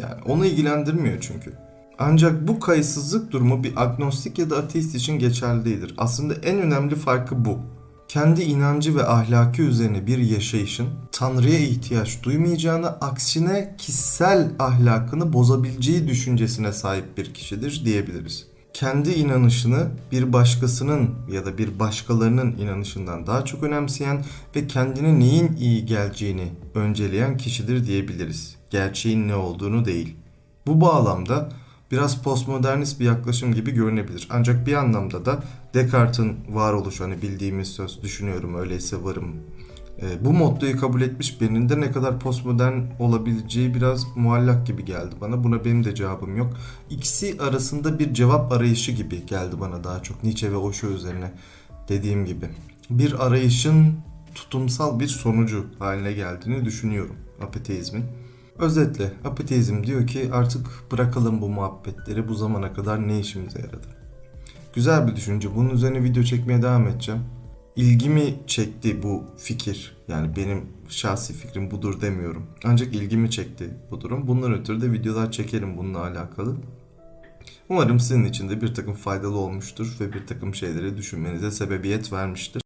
Yani onu ilgilendirmiyor çünkü. Ancak bu kayıtsızlık durumu bir agnostik ya da ateist için geçerli değildir. Aslında en önemli farkı bu. Kendi inancı ve ahlaki üzerine bir yaşayışın Tanrı'ya ihtiyaç duymayacağını, aksine kişisel ahlakını bozabileceği düşüncesine sahip bir kişidir diyebiliriz. Kendi inanışını bir başkasının ya da bir başkalarının inanışından daha çok önemseyen ve kendine neyin iyi geleceğini önceleyen kişidir diyebiliriz. Gerçeğin ne olduğunu değil. Bu bağlamda biraz postmodernist bir yaklaşım gibi görünebilir. Ancak bir anlamda da Descartes'in varoluşu hani bildiğimiz söz düşünüyorum öyleyse varım. E, bu mottoyu kabul etmiş birinin de ne kadar postmodern olabileceği biraz muallak gibi geldi bana. Buna benim de cevabım yok. İkisi arasında bir cevap arayışı gibi geldi bana daha çok Nietzsche ve Osho üzerine dediğim gibi. Bir arayışın tutumsal bir sonucu haline geldiğini düşünüyorum apateizmin. Özetle apateizm diyor ki artık bırakalım bu muhabbetleri bu zamana kadar ne işimize yaradı. Güzel bir düşünce. Bunun üzerine video çekmeye devam edeceğim. İlgimi çekti bu fikir. Yani benim şahsi fikrim budur demiyorum. Ancak ilgimi çekti bu durum. Bundan ötürü de videolar çekerim bununla alakalı. Umarım sizin için de bir takım faydalı olmuştur ve bir takım şeyleri düşünmenize sebebiyet vermiştir.